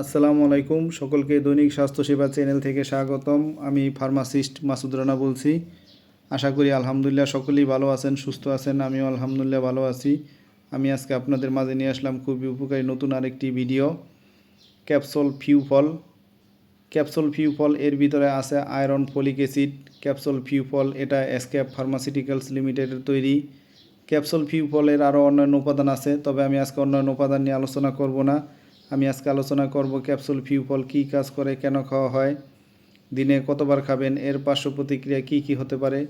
আসসালামু আলাইকুম, সকলকে দৈনিক স্বাস্থ্য সেবা চ্যানেল থেকে স্বাগতম। আমি ফার্মাসিস্ট মাসুদ রানা বলছি। আশা করি আলহামদুলিল্লাহ সকলেই ভালো আছেন, সুস্থ আছেন, আমিও আলহামদুলিল্লাহ ভালো আছি। আমি আজকে আপনাদের মাঝে নিয়ে আসলাম খুবই উপকারী নতুন আরেকটি video, capsule Fefol capsule Fefol এর ভিতরে আছে iron folic acid. Capsule Fefol এটা এসক্যাপ ফার্মাসিউটিক্যালস লিমিটেডের তৈরি। ক্যাপসুল ফিউ ফলের আরও অন্যান্য উপাদান আছে, তবে আমি আজকে অন্যান্য উপাদান নিয়ে আলোচনা করব না। আমি আজকে আলোচনা করব ক্যাপসুল ফিউ ফল কী কাজ করে, কেন খাওয়া হয়, দিনে কতবার খাবেন, এর পার্শ্ব প্রতিক্রিয়া কী কী হতে পারে।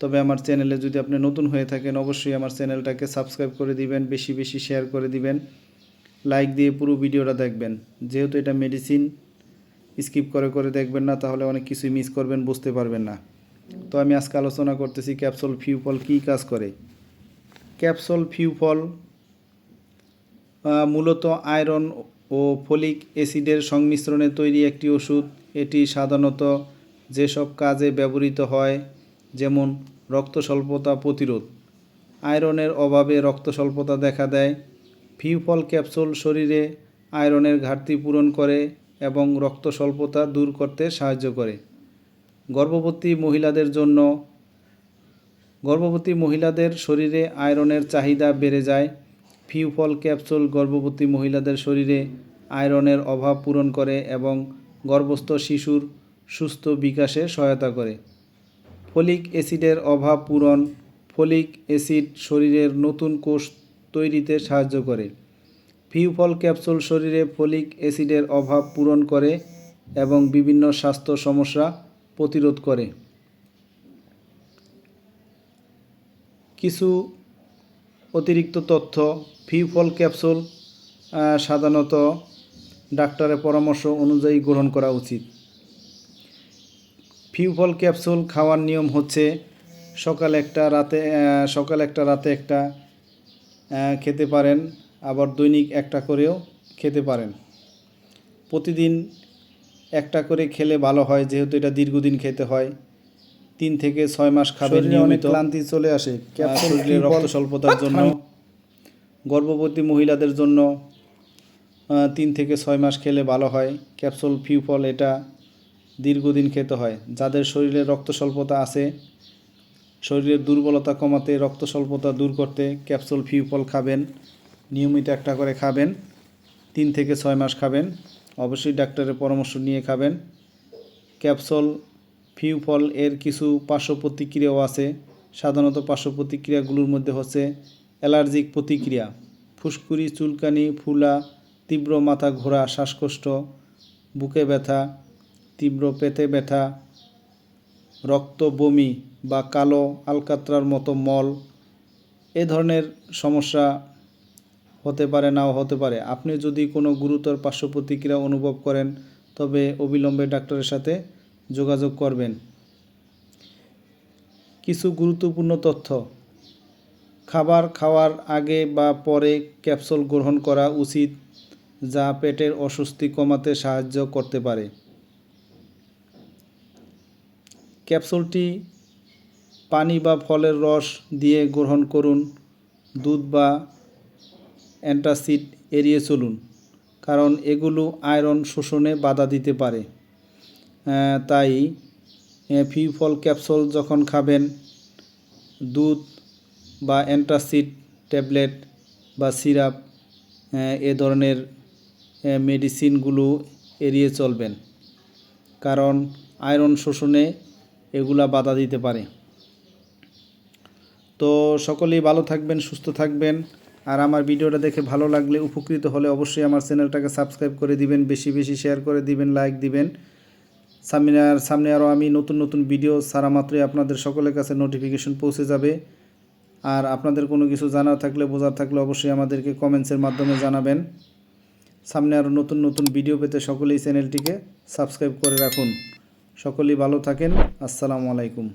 তবে আমার চ্যানেলে যদি আপনি নতুন হয়ে থাকেন, অবশ্যই আমার চ্যানেলটাকে সাবস্ক্রাইব করে দিবেন, বেশি বেশি শেয়ার করে দিবেন, লাইক দিয়ে পুরো ভিডিওটা দেখবেন। যেহেতু এটা মেডিসিন, স্কিপ করে করে দেখবেন না, তাহলে অনেক কিছুই মিস করবেন, বুঝতে পারবেন না। তো আমি আজকে আলোচনা করতেছি ক্যাপসুল ফিউফল কী কাজ করে। ক্যাপসুল ফিউফল মূলত আয়রন ও ফলিক অ্যাসিডের সংমিশ্রণে তৈরি একটি ওষুধ। এটি সাধারণত যেসব কাজে ব্যবহৃত হয়, যেমন রক্ত স্বল্পতা প্রতিরোধ। আয়রনের অভাবে রক্ত স্বল্পতা দেখা দেয়। ফিউফল ক্যাপসুল শরীরে আয়রনের ঘাটতি পূরণ করে এবং রক্ত স্বল্পতা দূর করতে সাহায্য করে। গর্ভবতী মহিলাদের জন্য গর্ভবতী মহিলাদের শরীরে আয়রনের চাহিদা বেড়ে যায়। ফিউফল ক্যাপসুল গর্ভবতী মহিলাদের শরীরে আয়রনের অভাব পূরণ করে এবং গর্ভস্থ শিশুর সুস্থ বিকাশে সহায়তা করে। ফলিক অ্যাসিডের অভাব পূরণ ফলিক অ্যাসিড শরীরের নতুন কোষ তৈরিতে সাহায্য করে। ফিউফল ক্যাপসুল শরীরে ফলিক অ্যাসিডের অভাব পূরণ করে এবং বিভিন্ন স্বাস্থ্য সমস্যা প্রতিরোধ করে। কিছু অতিরিক্ত তথ্য, ফিউফল ক্যাপসুল সাধারণত ডাক্তারের পরামর্শ অনুযায়ী গ্রহণ করা উচিত। ফিউফল ক্যাপসুল খাওয়ার নিয়ম হচ্ছে সকাল একটা রাতে সকাল একটা রাতে একটা খেতে পারেন, আবার দৈনিক একটা করেও খেতে পারেন। প্রতিদিন একটা করে খেলে ভালো হয়, যেহেতু এটা দীর্ঘদিন খেতে হয়। তিন থেকে ছয় মাস খাবেন নিয়মিত। ক্লান্তি চলে আসে। আহ, ক্যাপসুল শরীরে রক্ত স্বল্পতার জন্য গর্ভবতী মহিলাদের জন্য তিন থেকে ছয় মাস খেলে ভালো হয়। ক্যাপসুল ফিউফল এটা দীর্ঘদিন খেতে হয়। যাদের শরীরে রক্ত স্বল্পতা আছে শরীরের দুর্বলতা কমাতে রক্ত স্বল্পতা দূর করতে ক্যাপসুল ফিউফল খাবেন। নিয়মিত একটা করে খাবেন। তিন থেকে ছয় মাস খাবেন। অবশ্যই ডাক্তারের পরামর্শ নিয়ে খাবেন। ক্যাপসুল ফিউফল এর কিছু পার্শ্ব প্রতিক্রিয়াও আছে। সাধারণত পার্শ্ব প্রতিক্রিয়াগুলোর মধ্যে হচ্ছে অ্যালার্জিক প্রতিক্রিয়া, ফুসকুড়ি, চুলকানি, ফুলা, তীব্র মাথা ঘোরা, শ্বাসকষ্ট, বুকে ব্যথা, তীব্র পেটে ব্যথা, রক্ত বমি বা কালো আলকাত্রার মতো মল। এ ধরনের সমস্যা হতে পারে, নাও হতে পারে। আপনি যদি কোনো গুরুতর পার্শ্ব প্রতিক্রিয়া অনুভব করেন, তবে অবিলম্বে ডাক্তারের সাথে যোগাযোগ করবেন। কিছু গুরুত্বপূর্ণ তথ্য। খাবার খাওয়ার আগে বা পরে ক্যাপসুল গ্রহণ করা উচিত, যা পেটের অস্বস্তি কমাতে সাহায্য করতে পারে। ক্যাপসুলটি পানি বা ফলের রস দিয়ে গ্রহণ করুন, দুধ বা অ্যান্টাসিড এড়িয়ে চলুন, কারণ এগুলো আয়রন শোষণে বাধা দিতে পারে। তাই ফিউফল ক্যাপসুল যখন খাবেন, দুধ বা অ্যান্টাসিড ট্যাবলেট বা সিরাপ এ ধরনের মেডিসিনগুলো এড়িয়ে চলবেন। কারণ আয়রন শোষণে এগুলা বাধা দিতে পারে। তো সকলেই ভালো থাকবেন, সুস্থ থাকবেন। আর আমার ভিডিওটা দেখে ভালো লাগলে উপকৃত হলে অবশ্যই আমার চ্যানেলটাকে সাবস্ক্রাইব করে দিবেন, বেশি বেশি শেয়ার করে দিবেন লাইক দিবেন। সামনে সামনে আরও আমি নতুন নতুন ভিডিও সারা মাত্রই আপনাদের সকলের কাছে নোটিফিকেশন পৌঁছে যাবে। আর আপনাদের কোনো কিছু জানার থাকলে, বোঝার থাকলে অবশ্যই আমাদেরকে কমেন্টসের মাধ্যমে জানাবেন। সামনে আরও নতুন নতুন ভিডিও পেতে সকলেই চ্যানেলটিকে সাবস্ক্রাইব করে রাখুন। সকলেই ভালো থাকেন। আসসালামু আলাইকুম।